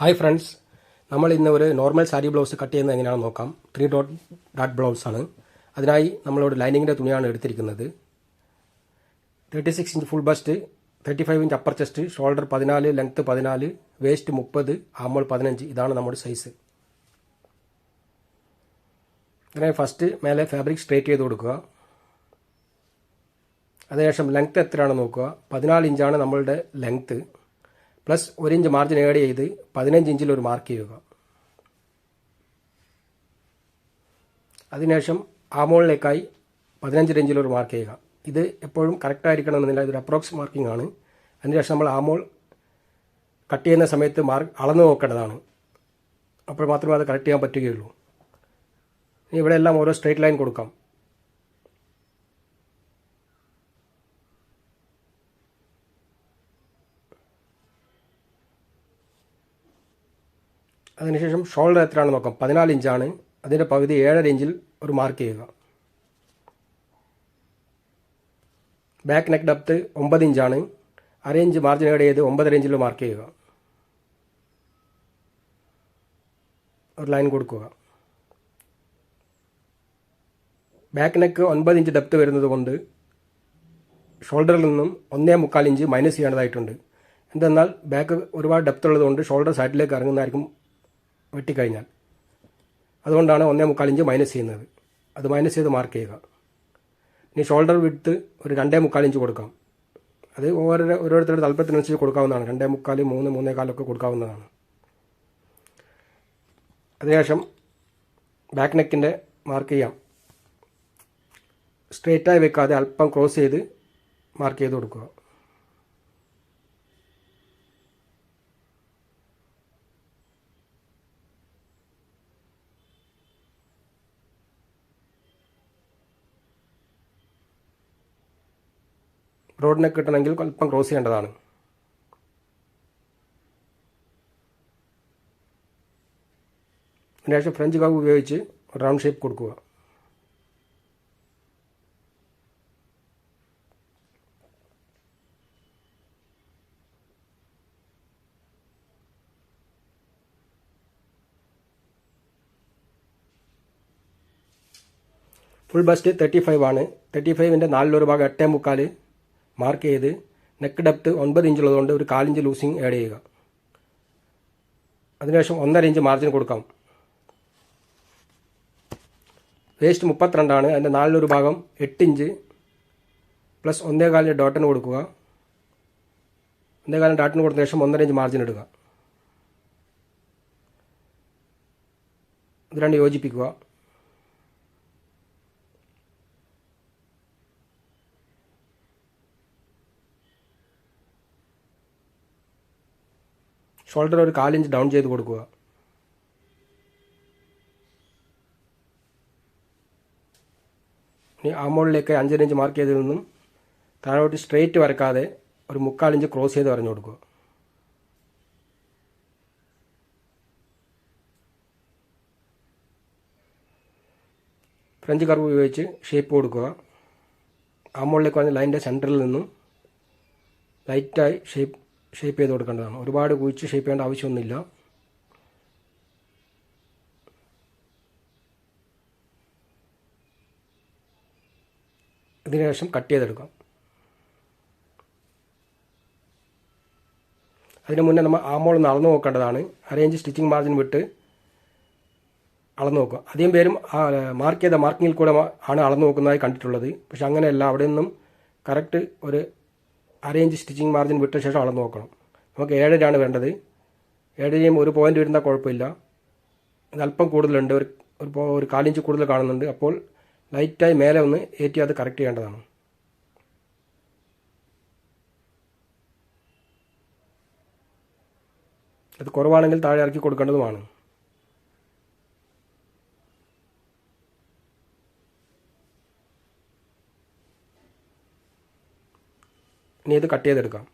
Hi friends നമ്മൾ ഇന്ന് ഒരു നോർമൽ സാരി ബ്ലൗസ് കട്ട് ചെയ്യുന്നത് എങ്ങനെയാണെന്ന് നോക്കാം. ത്രീ ഡോട്ട് ഡാട്ട് ബ്ലൗസ് ആണ്. അതിനായി നമ്മളോട് ലൈനിങ്ങിന്റെ തുണിയാണ് എടുത്തിരിക്കുന്നത്. Thirty six inch full bust thirty five inch upper chest shoulder പതിനാല് ലെങ്ത്ത് പതിനാല് വേസ്റ്റ് മുപ്പത് ആമോൾ പതിനഞ്ച്. ഇതാണ് നമ്മുടെ സൈസ് അതിനായി ഫസ്റ്റ് മേലെ ഫാബ്രിക് സ്ട്രേറ്റ് ചെയ്ത് കൊടുക്കുക. അതിനുശേഷം ലെങ്ത്ത് എത്രയാണെന്ന് നോക്കുക. പതിനാല് ഇഞ്ചാണ് നമ്മളുടെ ലെങ്ത്ത് പ്ലസ് ഒരു ഇഞ്ച് മാർജിൻ ഏഡ് ചെയ്ത് പതിനഞ്ച് ഇഞ്ചിൽ ഒരു മാർക്ക് ചെയ്യുക. അതിനുശേഷം ആമോളിലേക്കായി പതിനഞ്ച് ഇഞ്ചിൽ ഒരു മാർക്ക് ചെയ്യുക. ഇത് എപ്പോഴും കറക്റ്റ് ആയിരിക്കണം എന്നില്ല ഇതൊരു അപ്രോക്സ് മാർക്കിംഗ് ആണ്. അതിനുശേഷം നമ്മൾ ആ മോൾ കട്ട് ചെയ്യുന്ന സമയത്ത് മാർക്ക് അളന്നു നോക്കേണ്ടതാണ്. അപ്പോൾ മാത്രമേ അത് കറക്റ്റ് ചെയ്യാൻ പറ്റുകയുള്ളൂ. ഇനി ഇവിടെ എല്ലാം ഓരോ സ്ട്രേറ്റ് ലൈൻ കൊടുക്കാം. അതിനുശേഷം ഷോൾഡർ എത്രയാണെന്ന് നോക്കാം. പതിനാല് ഇഞ്ചാണ് അതിന്റെ പകുതി ഏഴര ഇഞ്ചിൽ ഒരു മാർക്ക് ചെയ്യുക. ബാക്ക് നെക്ക് ഡെപ്ത് ഒമ്പത് ഇഞ്ചാണ് അര ഇഞ്ച് മാർജിൻ ഏഡ് ചെയ്ത് ഒമ്പതര ഇഞ്ചിൽ മാർക്ക് ചെയ്യുക. ഒരു ലൈൻ കൊടുക്കുക. ബാക്ക് നെക്ക് ഒൻപത് ഇഞ്ച് ഡെപ്ത് വരുന്നത് കൊണ്ട് ഷോൾഡറിൽ നിന്നും ഒന്നേ മുക്കാൽ ഇഞ്ച് മൈനസ് ചെയ്യേണ്ടതായിട്ടുണ്ട് എന്തെന്നാൽ ബാക്ക് ഒരുപാട് ഡെപ്ത് ഉള്ളതുകൊണ്ട് ഷോൾഡർ സൈഡിലേക്ക് ഇറങ്ങുന്നതായിരിക്കും വെട്ടിക്കഴിഞ്ഞാൽ. അതുകൊണ്ടാണ് ഒന്നേ മുക്കാൽ ഇഞ്ച് മൈനസ് ചെയ്യുന്നത്. അത് മൈനസ് ചെയ്ത് മാർക്ക് ചെയ്യുക. ഇനി ഷോൾഡർ വിട്ട് ഒരു രണ്ടേ മുക്കാൽ ഇഞ്ച് കൊടുക്കാം. അത് ഓരോ ഓരോരുത്തരുടെ താല്പര്യത്തിനനുസരിച്ച് കൊടുക്കാവുന്നതാണ്. രണ്ടേ മുക്കാൽ മൂന്ന് മൂന്നേ കാലൊക്കെ കൊടുക്കാവുന്നതാണ്. അതിനുശേഷം ബാക്ക് നെക്കിന്റെ മാർക്ക് ചെയ്യാം. സ്ട്രേറ്റായി വെക്കാതെ അല്പം ക്രോസ് ചെയ്ത് മാർക്ക് ചെയ്ത് കൊടുക്കുക. റോഡിനെ കിട്ടണമെങ്കിൽ അല്പം ക്രോസ് ചെയ്യേണ്ടതാണ്. അതിനുശേഷം ഫ്രഞ്ച് കവ് ഉപയോഗിച്ച് റൗണ്ട് ഷേപ്പ് കൊടുക്കുക. ഫുൾ ബസ്റ്റ് തേർട്ടി ഫൈവ് ആണ്. തേർട്ടി ഫൈവിന്റെ നാലിലൊരു ഭാഗം എട്ടേ മുക്കാൽ മാർക്ക് ചെയ്ത് നെക്ക് ഡെപ്ത് ഒൻപത് ഇഞ്ച് ഉള്ളതുകൊണ്ട് ഒരു കാലിഞ്ച് ലൂസിങ് ആഡ് ചെയ്യുക. അതിനുശേഷം ഒന്നര ഇഞ്ച് മാർജിൻ കൊടുക്കാം. വേസ്റ്റ് മുപ്പത്തിരണ്ടാണ്. അതിന്റെ നാലിലൊരു ഭാഗം എട്ട് ഇഞ്ച് പ്ലസ് ഒന്നേ കാലിന് ഡോട്ടിന് കൊടുക്കുക. ഒന്നേ കാലിന് ഡോട്ടിന് കൊടുത്ത ശേഷം ഒന്നര ഇഞ്ച് മാർജിൻ ഇടുക. ഇത് രണ്ട് യോജിപ്പിക്കുക. ഷോൾഡർ ഒരു കാലിഞ്ച് ഡൗൺ ചെയ്ത് കൊടുക്കുക. ഇനി ആമോളിലേക്ക് അഞ്ചര ഇഞ്ച് മാർക്ക് ചെയ്തതിൽ നിന്നും താഴോട്ട് സ്ട്രെയിറ്റ് വരക്കാതെ ഒരു മുക്കാലിഞ്ച് ക്രോസ് ചെയ്ത് വരഞ്ഞു കൊടുക്കുക. ഫ്രഞ്ച് കർവ് ഉപയോഗിച്ച് ഷേപ്പ് കൊടുക്കുക. ആമോളിലേക്ക് വന്ന ലൈന്റെ സെന്ററിൽ നിന്നും ലൈറ്റായി ഷേപ്പ് ഷേപ്പ് ചെയ്ത് കൊടുക്കേണ്ടതാണ്. ഒരുപാട് കുഴിച്ച് ഷേപ്പ് ചെയ്യേണ്ട ആവശ്യമൊന്നുമില്ല. ഇതിനുശേഷം കട്ട് ചെയ്തെടുക്കാം. അതിന് മുന്നേ നമ്മൾ ആമോൾ ഒന്ന് അളന്ന് നോക്കേണ്ടതാണ്. അരേഞ്ച് സ്റ്റിച്ചിങ് മാർജിൻ വിട്ട് അളന്ന് നോക്കുക. അധികം പേരും മാർക്ക് ചെയ്ത മാർക്കിങ്ങിൽ കൂടെ ആണ് അളന്ന് നോക്കുന്നതായി കണ്ടിട്ടുള്ളത്. പക്ഷെ അങ്ങനെയല്ല. അവിടെ നിന്നും കറക്റ്റ് ഒരു അരേഞ്ച് സ്റ്റിച്ചിങ് മാർജിൻ വിട്ട ശേഷം അളന്ന് നോക്കണം. നമുക്ക് ഏഴരയാണ് വേണ്ടത്. ഏഴരയും ഒരു പോയിന്റ് വരുന്ന കുഴപ്പമില്ല. ഇത് അല്പം കൂടുതലുണ്ട്. ഒരു ഒരു കാലിഞ്ച് കൂടുതൽ കാണുന്നുണ്ട്. അപ്പോൾ ലൈറ്റായി മേലെ ഒന്ന് ഏറ്റി അത് കറക്റ്റ് ചെയ്യേണ്ടതാണ്. അത് കുറവാണെങ്കിൽ താഴെ ഇറക്കി കൊടുക്കേണ്ടതുമാണ്. ഇനി ഇത് കട്ട് ചെയ്തെടുക്കാം.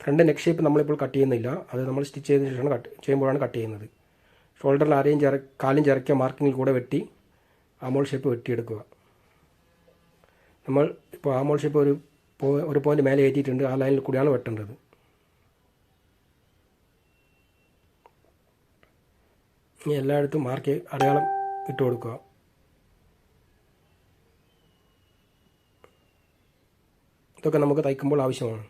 ഫ്രണ്ട് നെക്ക് ഷേപ്പ് നമ്മളിപ്പോൾ കട്ട് ചെയ്യുന്നില്ല. അത് നമ്മൾ സ്റ്റിച്ച് ചെയ്തതിന് ശേഷമാണ് കട്ട് ചെയ്യുമ്പോഴാണ് കട്ട് ചെയ്യുന്നത്. ഷോൾഡറിൽ ആരെയും ചെറ കാലും ചിറക്കിയ മാർക്കിങ്ങിൽ കൂടെ വെട്ടി ആമോൾ ഷേപ്പ് വെട്ടിയെടുക്കുക. നമ്മൾ ഇപ്പോൾ ആമോൾ ഷേപ്പ് ഒരു ഒരു പോയിന്റ് മേലെ ഏറ്റിയിട്ടുണ്ട്. ആ ലൈനിൽ കൂടിയാണ് വെട്ടേണ്ടത്. ഇനി എല്ലായിടത്തും മാർക്ക് അടയാളം ഇട്ട് കൊടുക്കുക. ഇതൊക്കെ നമുക്ക് തയ്ക്കുമ്പോൾ ആവശ്യമാണ്.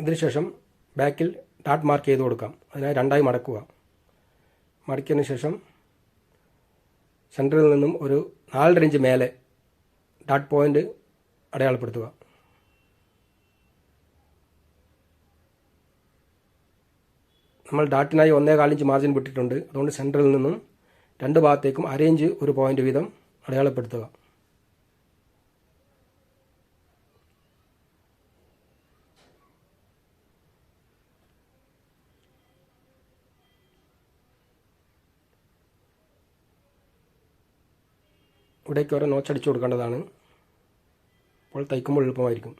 ഇതിനുശേഷം ബാക്കിൽ ഡാട്ട് മാർക്ക് ചെയ്ത് കൊടുക്കാം. അതിനായി രണ്ടായി മടക്കുക. മടക്കിയതിന് ശേഷം സെന്ററിൽ നിന്നും ഒരു നാലര ഇഞ്ച് മേലെ ഡാട്ട് പോയിന്റ് അടയാളപ്പെടുത്തുക. നമ്മൾ ഡാറ്റിനായി ഒന്നേ കാലിഞ്ച് മാർജിൻ വിട്ടിട്ടുണ്ട്. അതുകൊണ്ട് സെന്ററിൽ നിന്നും രണ്ട് ഭാഗത്തേക്കും അര ഇഞ്ച് ഒരു പോയിന്റ് വീതം അടയാളപ്പെടുത്തുക. ഇവിടേക്ക് ഓരോ നോച്ച് അടിച്ചു കൊടുക്കേണ്ടതാണ്. അപ്പോൾ തയ്ക്കുമ്പോൾ എളുപ്പമായിരിക്കും.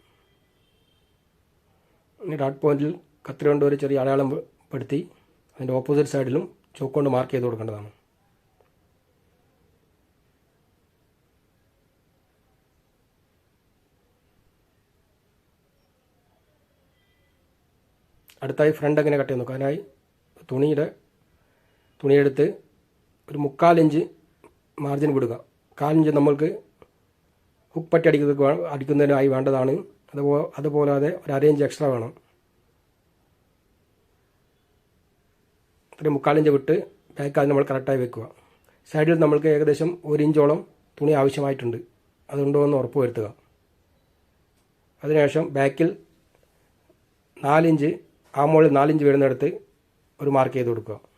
ഇനി ഡാട്ട് പോയിന്റിൽ കത്തിരി കൊണ്ട് ഒരു ചെറിയ അടയാളം പെടുത്തി അതിന്റെ ഓപ്പോസിറ്റ് സൈഡിലും ചോക്ക് കൊണ്ട് മാർക്ക് ചെയ്ത് കൊടുക്കേണ്ടതാണ്. അടുത്തായി ഫ്രണ്ട് എങ്ങനെ കട്ട് ചെയ്ത് നോക്കാം അതിനായി തുണിയുടെ തുണിയെടുത്ത് ഒരു മുക്കാലിഞ്ച് മാർജിൻ വിടുക. കാലിഞ്ച് നമ്മൾക്ക് ഹുക്ക് പറ്റി അടിക്കുന്ന അടിക്കുന്നതിനായി വേണ്ടതാണ്. അതുപോലെ അതുപോലാതെ ഒരു അരയിഞ്ച് എക്സ്ട്രാ വേണം. ഒരു മുക്കാലിഞ്ച് വിട്ട് ബാക്ക് അത് നമ്മൾ കറക്റ്റായി വെക്കുക. സൈഡിൽ നമ്മൾക്ക് ഏകദേശം ഒരു ഇഞ്ചോളം തുണി ആവശ്യമായിട്ടുണ്ട്. അതുണ്ടോ എന്ന് ഉറപ്പ് വരുത്തുക. അതിനുശേഷം ബാക്കിൽ നാലിഞ്ച് ആ മുകളിൽ നാലിഞ്ച് വരുന്നിടത്ത് ഒരു മാർക്ക് ചെയ്ത് കൊടുക്കുക.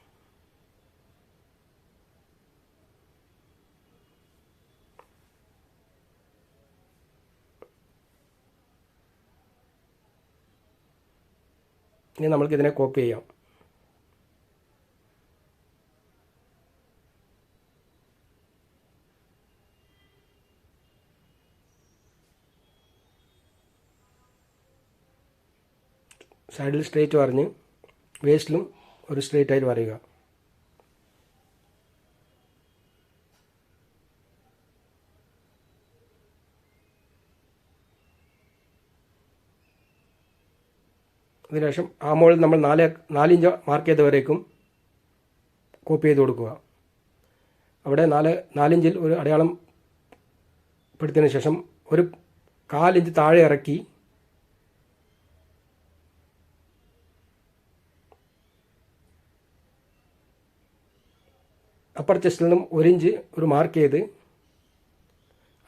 ഇനി നമ്മൾക്ക് ഇതിനെ കോപ്പി ചെയ്യാം സൈഡിൽ സ്ട്രേറ്റ് പറഞ്ഞ് വേസ്റ്റിലും ഒരു സ്ട്രേറ്റ് ആയിട്ട് വരയുക അതിനുശേഷം ആ മുകളിൽ നമ്മൾ നാല് നാലിഞ്ച് മാർക്ക് ചെയ്തവരേക്കും കോപ്പി ചെയ്ത് കൊടുക്കുക. അവിടെ നാല് നാലിഞ്ചിൽ ഒരു അടയാളം പെടുത്തിയതിന് ശേഷം ഒരു കാലിഞ്ച് താഴെ ഇറക്കി അപ്പർ ചെസ്റ്റിൽ നിന്നും ഒരിഞ്ച് ഒരു മാർക്ക് ചെയ്ത്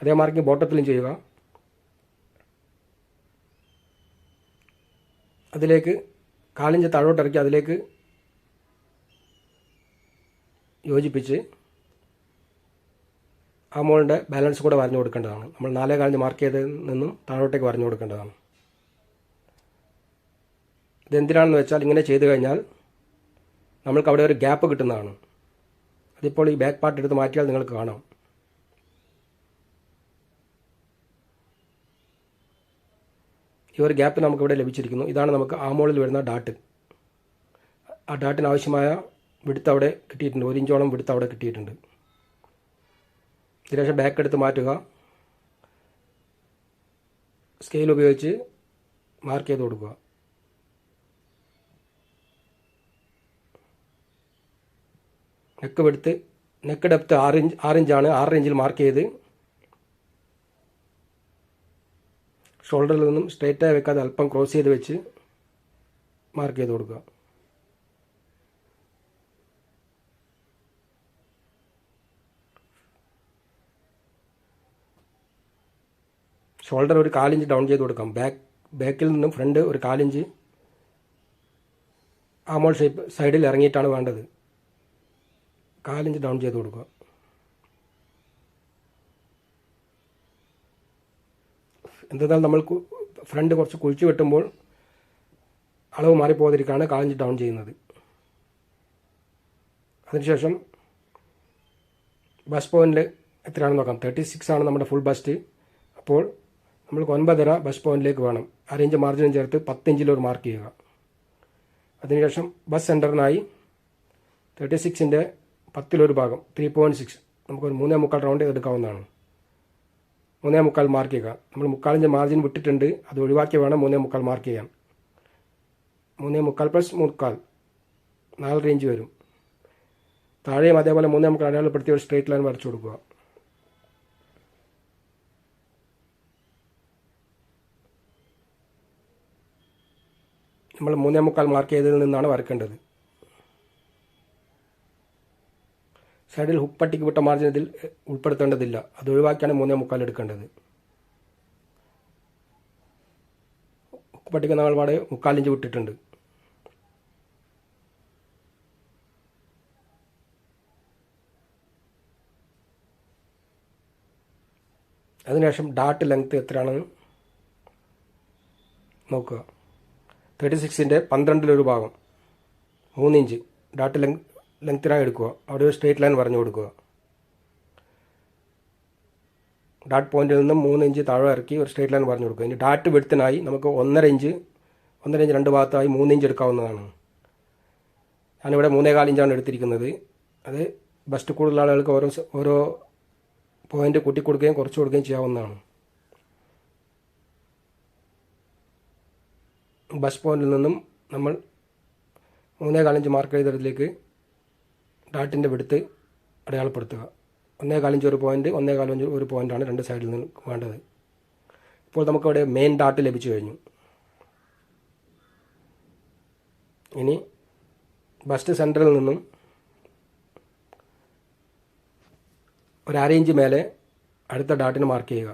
അതേ മാർക്കിങ് ബോട്ടത്തിലും ചെയ്യുക. അതിലേക്ക് കാളിഞ്ച താഴോട്ട് ഇറക്കി അതിലേക്ക് യോജിപ്പിച്ച് ആ മോളിന്റെ ബാലൻസ് കൂടെ വരഞ്ഞു കൊടുക്കേണ്ടതാണ്. നമ്മൾ നാലേ കാലിഞ്ച് മാർക്ക് ചെയ്തതിൽ നിന്നും താഴോട്ടേക്ക് വരഞ്ഞു കൊടുക്കേണ്ടതാണ്. ഇതെന്തിനാണെന്ന് വെച്ചാൽ ഇങ്ങനെ ചെയ്തു കഴിഞ്ഞാൽ നമ്മൾക്ക് അവിടെ ഒരു ഗ്യാപ്പ് കിട്ടുന്നതാണ്. അതിപ്പോൾ ഈ ബാക്ക് പാർട്ട് എടുത്ത് മാറ്റിയാൽ നിങ്ങൾക്ക് കാണാം. ഈ ഒരു ഗ്യാപ്പ് നമുക്കിവിടെ ലഭിച്ചിരിക്കുന്നു. ഇതാണ് നമുക്ക് ആ മോളിൽ വരുന്ന ഡാട്ട് ആ ഡാട്ടിന് ആവശ്യമായ വിടുത്ത് അവിടെ കിട്ടിയിട്ടുണ്ട്. ഒരു ഇഞ്ചോളം വിടുത്ത് അവിടെ കിട്ടിയിട്ടുണ്ട്. ഇതിനുശേഷം ബാക്ക് എടുത്ത് മാറ്റുക. സ്കെയിൽ ഉപയോഗിച്ച് മാർക്ക് ചെയ്ത് കൊടുക്കുക. നെക്ക് വെടുത്ത് നെക്ക് ഡെപ്ത് ആറ് ഇഞ്ച് ആറ് ഇഞ്ചാണ്. ആറ് ഇഞ്ചിൽ മാർക്ക് ചെയ്ത് ഷോൾഡറിൽ നിന്നും സ്ട്രേറ്റായി വെക്കാതെ അല്പം ക്രോസ് ചെയ്ത് വെച്ച് മാർക്ക് ചെയ്ത് കൊടുക്കുക. ഷോൾഡർ ഒരു കാലിഞ്ച് ഡൗൺ ചെയ്ത് കൊടുക്കാം. ബാക്ക് ബാക്കിൽ നിന്നും ഫ്രണ്ട് ഒരു കാലിഞ്ച് ആമോൾ ഷേപ്പ് സൈഡിൽ ഇറങ്ങിയിട്ടാണ് വേണ്ടത്. കാലിഞ്ച് ഡൗൺ ചെയ്ത് കൊടുക്കുക. എന്തെന്നാൽ നമ്മൾ ഫ്രണ്ട് കുറച്ച് കുഴിച്ചു വെട്ടുമ്പോൾ അളവ് മാറിപ്പോകാതിരിക്കാണ് കാലഞ്ച് ഡൗൺ ചെയ്യുന്നത്. അതിനുശേഷം ബസ് പോയിന്റിൽ എത്രയാണെന്ന് നോക്കാം. തേർട്ടി സിക്സ് ആണ് നമ്മുടെ ഫുൾ ബസ്റ്റ് അപ്പോൾ നമ്മൾക്ക് ഒൻപതര ബസ് പോയിന്റിലേക്ക് വേണം. അരയിഞ്ച് മാർജിനും ചേർത്ത് പത്തിഞ്ചിലൊരു മാർക്ക് ചെയ്യുക. അതിനുശേഷം ബസ് സെന്ററിനായി തേർട്ടി സിക്സിന്റെ പത്തിലൊരു ഭാഗം ത്രീ പോയിന്റ് സിക്സ് നമുക്കൊരു മൂന്നേ മുക്കാൽ റൗണ്ട് ചെയ്തെടുക്കാവുന്നതാണ്. മൂന്നേ മുക്കാൽ മാർക്ക് ചെയ്യുക. നമ്മൾ മുക്കാലിന്റെ മാർജിൻ വിട്ടിട്ടുണ്ട്. അത് ഒഴിവാക്കി വേണം മൂന്നേ മുക്കാൽ മാർക്ക് ചെയ്യാൻ. മൂന്നേ മുക്കാൽ പ്ലസ് മുക്കാൽ. നാല് റേഞ്ച് വരും. താഴെയും അതേപോലെ മൂന്നേ മുക്കാൽ അടയാളപ്പെടുത്തി ഒരു സ്ട്രേറ്റ് ലൈൻ വരച്ചു കൊടുക്കുക. നമ്മൾ മൂന്നേ മുക്കാൽ മാർക്ക് ചെയ്തതിൽ നിന്നാണ് വരക്കേണ്ടത്. സൈഡിൽ ഹുക്ക് പട്ടിക്ക് വിട്ട മാർജിൻ ഇതിൽ ഉൾപ്പെടുത്തേണ്ടതില്ല. അത് ഒഴിവാക്കിയാണ് മൂന്നേ മുക്കാൽ എടുക്കേണ്ടത്. ഹുക്ക് പട്ടിക്ക് നമ്മൾ പാടെ മുക്കാലിഞ്ച് വിട്ടിട്ടുണ്ട്. അതിനുശേഷം ഡാട്ട് ലെങ്ത് എത്രയാണെന്ന് നോക്കുക. തേർട്ടി സിക്സിന്റെ പന്ത്രണ്ടിലൊരു ഭാഗം. മൂന്നിഞ്ച് ഡാട്ട് ലെങ് ലെങ്ത്തിനായി എടുക്കുക. അവിടെ ഒരു സ്ട്രേറ്റ് ലൈൻ വരഞ്ഞു കൊടുക്കുക. ഡാറ്റ് പോയിന്റിൽ നിന്നും മൂന്ന് ഇഞ്ച് താഴെ ഇറക്കി ഒരു സ്ട്രേറ്റ് ലൈൻ പറഞ്ഞു കൊടുക്കുക. ഇനി ഡാറ്റ് വെടുത്തിനായി നമുക്ക് ഒന്നര ഇഞ്ച് ഒന്നര ഇഞ്ച് രണ്ട് ഭാഗത്തായി മൂന്ന് ഇഞ്ച് എടുക്കാവുന്നതാണ്. ഞാനിവിടെ മൂന്നേകാൽ ഇഞ്ചാണ് എടുത്തിരിക്കുന്നത്. അത് ബസ്റ്റ് കൂടുതൽ ആളുകൾക്ക് ഓരോ ഓരോ പോയിന്റ് കൂട്ടി കൊടുക്കുകയും കുറച്ച് കൊടുക്കുകയും ചെയ്യാവുന്നതാണ്. ബസ് പോയിന്റിൽ നിന്നും നമ്മൾ മൂന്നേ കാലഞ്ച് മാർക്ക് ചെയ്തതിലേക്ക് ഡാട്ടിന്റെ വെടുത്ത് അടയാളപ്പെടുത്തുക. ഒന്നേ കാലഞ്ച് ഒരു പോയിന്റ് ഒന്നേ കാലഞ്ച് ഒരു പോയിന്റാണ് രണ്ട് സൈഡിൽ നിന്ന് വേണ്ടത്. ഇപ്പോൾ നമുക്കവിടെ മെയിൻ ഡാട്ട് ലഭിച്ചു കഴിഞ്ഞു. ഇനി ബസ്റ്റ് സെന്ററിൽ നിന്നും ഒരു അര ഇഞ്ച് മേലെ അടുത്ത ഡാട്ടിന് മാർക്ക് ചെയ്യുക.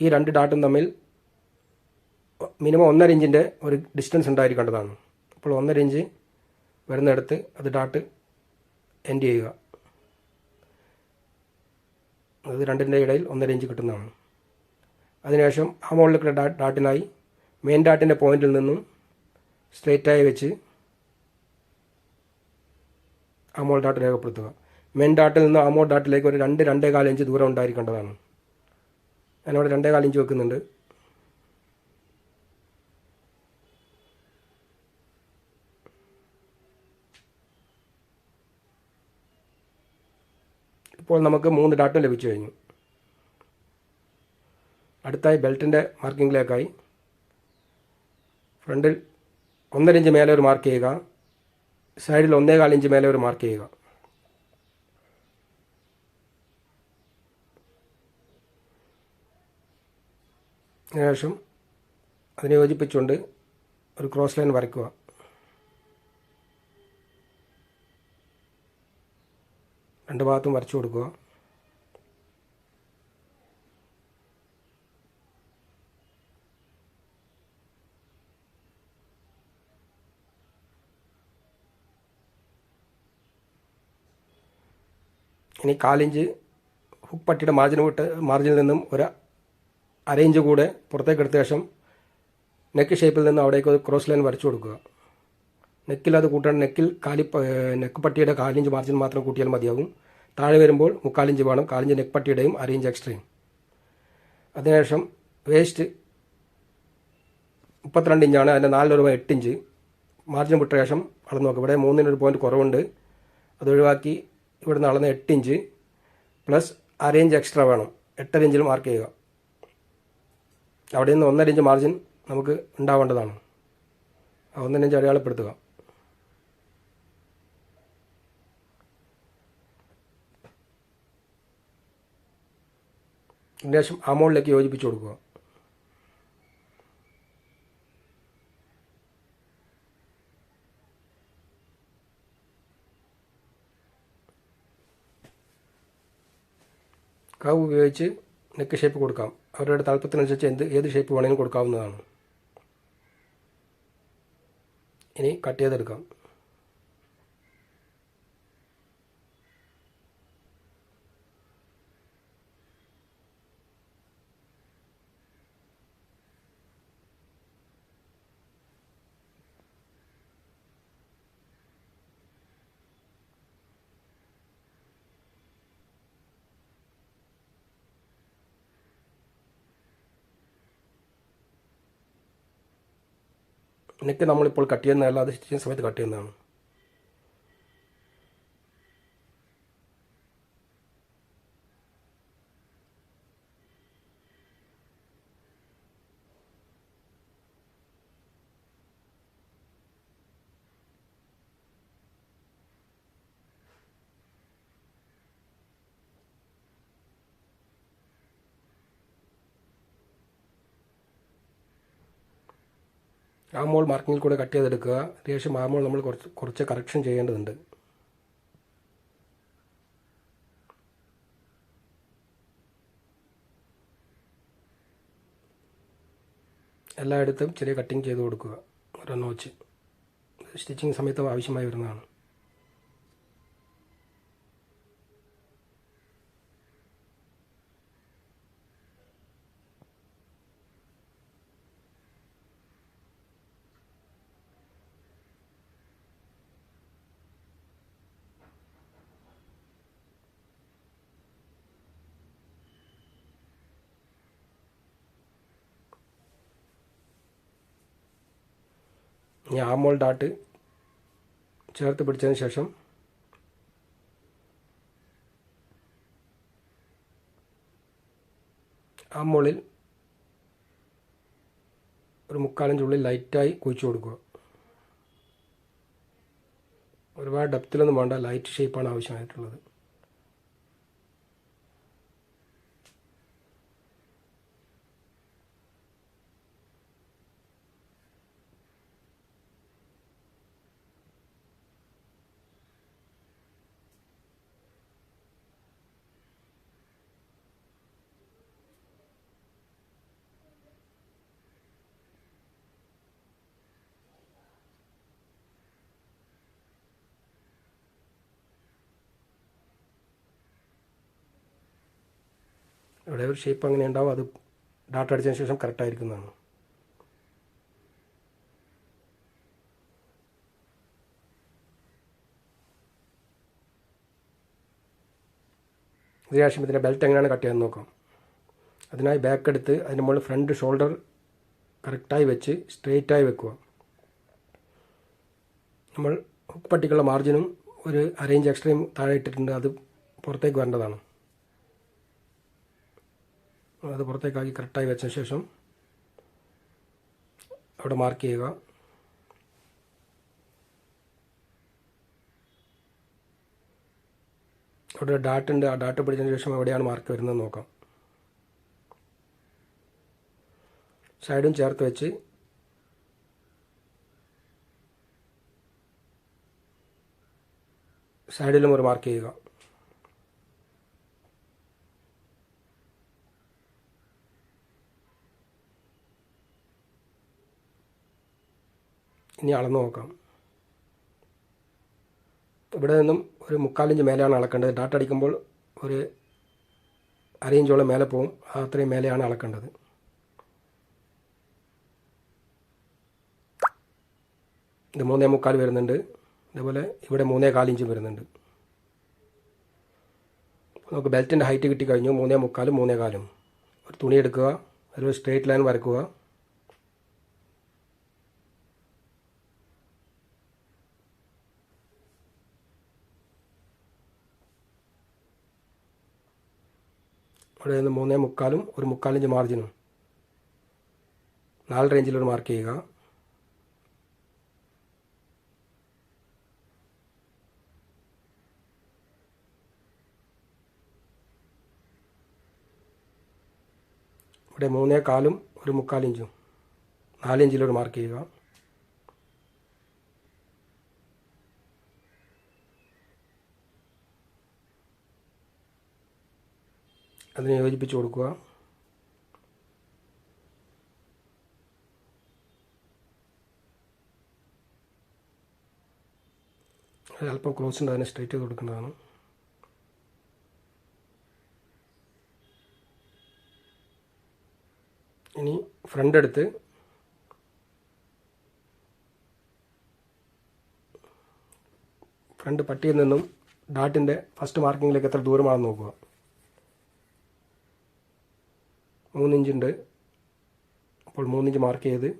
ഈ രണ്ട് ഡാട്ടും തമ്മിൽ മിനിമം ഒന്നര ഇഞ്ചിന്റെ ഒരു ഡിസ്റ്റൻസ് ഉണ്ടായിരിക്കേണ്ടതാണ്. അപ്പോൾ ഒന്നര ഇഞ്ച് വരുന്നിടത്ത് അത് ഡാട്ട് എൻഡ് ചെയ്യുക. അത് രണ്ടിന്റെ ഇടയിൽ ഒന്നര ഇഞ്ച് കിട്ടുന്നതാണ്. അതിനുശേഷം ആ മുകളിലേക്കുള്ള ഡാ ഡാട്ടിനായി മെയിൻ ഡാട്ടിന്റെ പോയിന്റിൽ നിന്നും സ്ട്രെയിറ്റായി വെച്ച് ആ മോൾ ഡാട്ട് രേഖപ്പെടുത്തുക. മെയിൻ ഡാട്ടിൽ നിന്ന് ആ മോൾ ഡാട്ടിലേക്ക് ഒരു രണ്ട് രണ്ടേ കാലഞ്ച് ദൂരം ഉണ്ടായിരിക്കേണ്ടതാണ്. ഞാനിവിടെ രണ്ടേ കാലഞ്ച് വെക്കുന്നുണ്ട്. ഇപ്പോൾ നമുക്ക് മൂന്ന് ഡാട്ടും ലഭിച്ചു കഴിഞ്ഞു. അടുത്തായി ബെൽറ്റിന്റെ മാർക്കിങ്ങിലേക്കായി ഫ്രണ്ടിൽ ഒന്നര ഇഞ്ച് മേലെ ഒരു മാർക്ക് ചെയ്യുക. സൈഡിൽ ഒന്നേകാൽ ഇഞ്ച് മേലെ ഒരു മാർക്ക് ചെയ്യുക. അതിനുശേഷം അതിനെ യോജിപ്പിച്ചുകൊണ്ട് ഒരു ക്രോസ് ലൈൻ വരയ്ക്കുക. രണ്ട് ഭാഗത്തും വരച്ചു കൊടുക്കുക. ഇനി കാലിഞ്ച് ഹുക്ക് പട്ടിയുടെ മാർജിൻ വിട്ട് മാർജിനിൽ നിന്നും ഒരു അര ഇഞ്ച് കൂടെ പുറത്തേക്ക് എടുത്ത ശേഷം നെക്ക് ഷേപ്പിൽ നിന്ന് അവിടേക്ക് ഒരു ക്രോസ് ലൈൻ വരച്ചു കൊടുക്കുക. നെക്കിൽ അത് കൂട്ടാൻ നെക്കിൽ കാലി നെക്ക് പട്ടിയുടെ കാലിഞ്ച് മാർജിൻ മാത്രം കൂട്ടിയാൽ മതിയാകും. താഴെ വരുമ്പോൾ മുക്കാലിഞ്ച് വേണം. കാലിഞ്ച് നെക്ക് പട്ടിയുടെയും അരയിഞ്ച് എക്സ്ട്രയും അതിനുശേഷം വേസ്റ്റ് മുപ്പത്തിരണ്ട് ഇഞ്ചാണ് അതിന്റെ നാലിലൊരു എട്ട് ഇഞ്ച് മാർജിൻ വിട്ട ശേഷം അളന്ന് നോക്കുക ഇവിടെ മൂന്നിനൊരു പോയിന്റ് കുറവുണ്ട്. അത് ഒഴിവാക്കി ഇവിടുന്ന് അളന്ന് എട്ട് ഇഞ്ച് പ്ലസ് അര എക്സ്ട്രാ വേണം. എട്ടര ഇഞ്ചിൽ മാർക്ക് ചെയ്യുക. അവിടെ നിന്ന് ഒന്നര ഇഞ്ച് മാർജിൻ നമുക്ക് ഉണ്ടാവേണ്ടതാണ്. ഒന്നര ഇഞ്ച് അടയാളപ്പെടുത്തുക. അതിനുശേഷം അമൗണ്ടിലേക്ക് യോജിപ്പിച്ച് കൊടുക്കുക. കവ് ഉപയോഗിച്ച് നെക്ക് ഷേപ്പ് കൊടുക്കാം. അവരുടെ താല്പര്യത്തിനനുസരിച്ച് എന്ത് ഏത് ഷേപ്പ് വേണമെങ്കിലും കൊടുക്കാവുന്നതാണ്. ഇനി കട്ട് ചെയ്തെടുക്കാം. നെക്ക് നമ്മളിപ്പോൾ കട്ട് ചെയ്യുന്നതല്ല അത് സ്റ്റിച്ചിങ് സമയത്ത് കട്ട് ചെയ്യുന്നതാണ്. ആമോൾ മാർക്കിങ്ങിൽ കൂടെ കട്ട് ചെയ്തെടുക്കുക. ശേഷം ആമോൾ നമ്മൾ കുറച്ച് കുറച്ച് കറക്ഷൻ ചെയ്യേണ്ടതുണ്ട്. എല്ലായിടത്തും ചെറിയ കട്ടിങ് ചെയ്ത് കൊടുക്കുക. ഓരോ നോച്ച് സ്റ്റിച്ചിങ് സമയത്ത് ആവശ്യമായി വരുന്നതാണ്. ഇനി ആമോൾ ഡാട്ട് ചേർത്ത് പിടിച്ചതിന് ശേഷം ആമോളിൽ ഒരു മുക്കാലിന്റെ ഉള്ളിൽ ലൈറ്റായി കുഴിച്ചു കൊടുക്കുക. ഒരുപാട് ഡെപ്തിലൊന്നും വേണ്ട ലൈറ്റ് ഷേപ്പാണ് ആവശ്യമായിട്ടുള്ളത്. ഇവിടെ ഒരു ഷേപ്പ് അങ്ങനെ ഉണ്ടാവും അത് ഡാറ്റ അടിച്ചതിന് ശേഷം കറക്റ്റായിരിക്കുന്നതാണ് ഇതിനുശേഷം ഇതിന്റെ ബെൽറ്റ് എങ്ങനെയാണ് കട്ട് ചെയ്യാൻ നോക്കാം. അതിനായി ബാക്ക് എടുത്ത് അതിന്റെ മുകളിൽ ഫ്രണ്ട് ഷോൾഡർ കറക്റ്റായി വെച്ച് സ്ട്രെയിറ്റായി വെക്കുക. നമ്മൾ പട്ടിക്കുള്ള മാർജിനും ഒരു അരേഞ്ച് എക്സ്ട്രീം താഴെ ഇട്ടിട്ടുണ്ട് അത് പുറത്തേക്ക് വരേണ്ടതാണ്. അത് പുറത്തേക്കാക്കി കറക്റ്റായി വെച്ച ശേഷം അവിടെ മാർക്ക് ചെയ്യുക. അവിടെ ഡാറ്റ ഉണ്ട്. ആ ഡാറ്റ പിടിച്ചതിന് ശേഷം എവിടെയാണ് മാർക്ക് വരുന്നത് നോക്കാം. സൈഡും ചേർത്ത് വെച്ച് സൈഡിലും ഒരു മാർക്ക് ചെയ്യുക. ഇനി അളന്ന് നോക്കാം. ഇവിടെ നിന്നും ഒരു മുക്കാലിഞ്ച് മേലെയാണ് അളക്കേണ്ടത് ഡാറ്റ അടിക്കുമ്പോൾ ഒരു അരയിഞ്ചോളം മേലെ പോകും അത്രയും മേലെയാണ് അളക്കേണ്ടത് ഇത് മൂന്നേ മുക്കാൽ വരുന്നുണ്ട്. അതേപോലെ ഇവിടെ മൂന്നേ കാലിഞ്ചും വരുന്നുണ്ട്. നമുക്ക് ബെൽറ്റിന്റെ ഹൈറ്റ് കിട്ടി കിട്ടിക്കഴിഞ്ഞു. മൂന്നേ മുക്കാലും മൂന്നേ കാലും. ഒരു തുണി എടുക്കുക. അതിലൊരു സ്ട്രേറ്റ് ലൈൻ വരക്കുക. ഇവിടെ നിന്ന് മൂന്നേ മുക്കാലും ഒരു മുക്കാലിഞ്ച് മാർജിനും നാല് റേഞ്ചിലൊരു മാർക്ക് ചെയ്യുക. ഇവിടെ മൂന്നേ കാലും ഒരു മുക്കാലിഞ്ചും. നാലിഞ്ചിലൊരു മാർക്ക് ചെയ്യുക. അതിനെ യോജിപ്പിച്ച് കൊടുക്കുക. അല്പം ക്ലോസ് ഉണ്ട് അതിനെ സ്ട്രൈറ്റ് ചെയ്ത് കൊടുക്കേണ്ടതാണ്. ഇനി ഫ്രണ്ട് എടുത്ത് ഫ്രണ്ട് പട്ടിയിൽ നിന്നും ഡാട്ടിന്റെ ഫസ്റ്റ് മാർക്കിങ്ങിലേക്ക് എത്ര ദൂരമാണെന്ന് നോക്കുക. മൂന്നിഞ്ചുണ്ട്. അപ്പോൾ മൂന്നിഞ്ച് മാർക്ക് ചെയ്ത്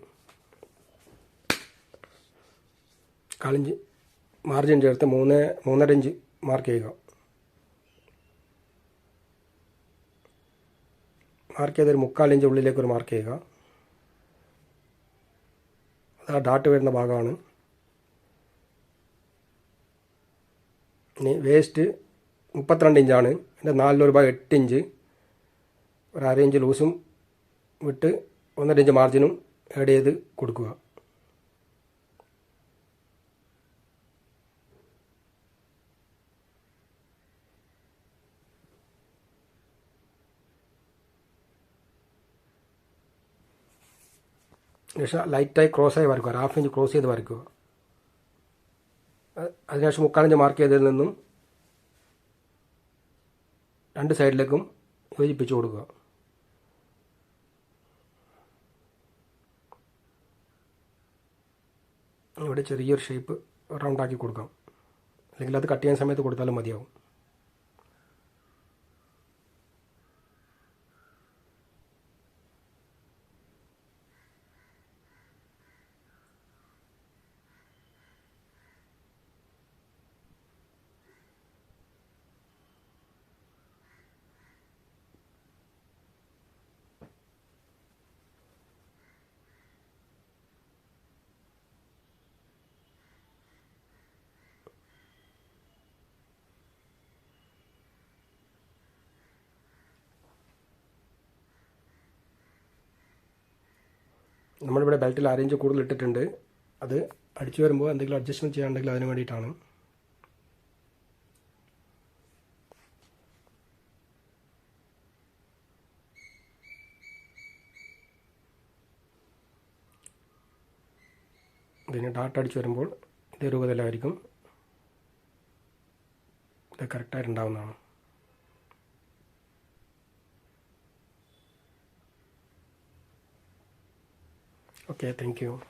കാലിഞ്ച് മാർജിൻ ചേർത്ത് മൂന്ന് മൂന്നര ഇഞ്ച് മാർക്ക് ചെയ്യുക മാർക്ക് ചെയ്തൊരു മുക്കാൽ ഇഞ്ച് ഉള്ളിലേക്കൊരു മാർക്ക് ചെയ്യുക. അത് ആ ഡാട്ട് വരുന്ന ഭാഗമാണ്. ഇനി വേസ്റ്റ് മുപ്പത്തിരണ്ട് ഇഞ്ചാണ്. എന്റെ നാലിലൊരു ഭാഗം എട്ട് ഇഞ്ച്. ഒരു അര ലൂസും വിട്ട് ഒന്നര ഇഞ്ച് മാർജിനും ആഡ് ചെയ്ത് കൊടുക്കുക. ശേഷം ലൈറ്റായി ക്രോസായി വരയ്ക്കുക ഹാഫ് ഇഞ്ച് ക്രോസ് ചെയ്ത് വരയ്ക്കുക അതിനുശേഷം മുക്കാലഞ്ച് മാർക്ക് ചെയ്തതിൽ നിന്നും രണ്ട് സൈഡിലേക്കും യോജിപ്പിച്ച് കൊടുക്കുക. ഇവിടെ ചെറിയൊരു ഷേപ്പ് റൗണ്ടാക്കി കൊടുക്കാം. അല്ലെങ്കിൽ അത് കട്ട് ചെയ്യാൻ സമയത്ത് കൊടുത്താലും മതിയാവും. നമ്മളിവിടെ ബെൽറ്റിൽ അറേഞ്ച് കൂടുതൽ ഇട്ടിട്ടുണ്ട്. അത് അടിച്ചു വരുമ്പോൾ എന്തെങ്കിലും അഡ്ജസ്റ്റ്മെന്റ് ചെയ്യാനുണ്ടെങ്കിൽ അതിന് വേണ്ടിയിട്ടാണ്. പിന്നെ ഡാട്ട് അടിച്ചു വരുമ്പോൾ ഇതേ രൂപത്തിലായിരിക്കും. ഇത് കറക്റ്റായിട്ടുണ്ടാവുന്നതാണ് Okay, thank you.